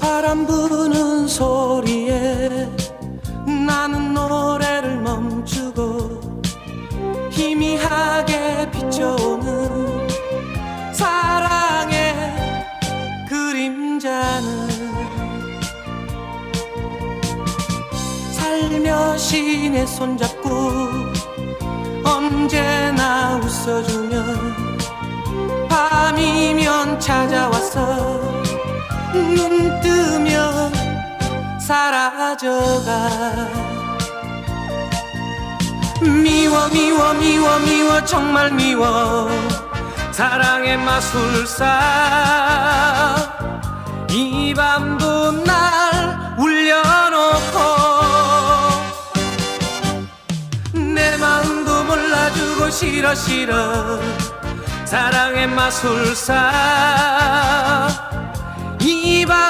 바람 부는 소리에 나는 노래를 멈추고 희미하게 비춰오는 사랑의 그림자는 살며시 내 손잡고 언제나 웃어주며 밤이면 찾아와서 눈 사라져가. 미워 미워 미워 미워 정말 미워. 사랑의 마술사. 이 밤도 날 울려놓고 내 마음도 몰라주고 싫어 싫어. 사랑의 마술사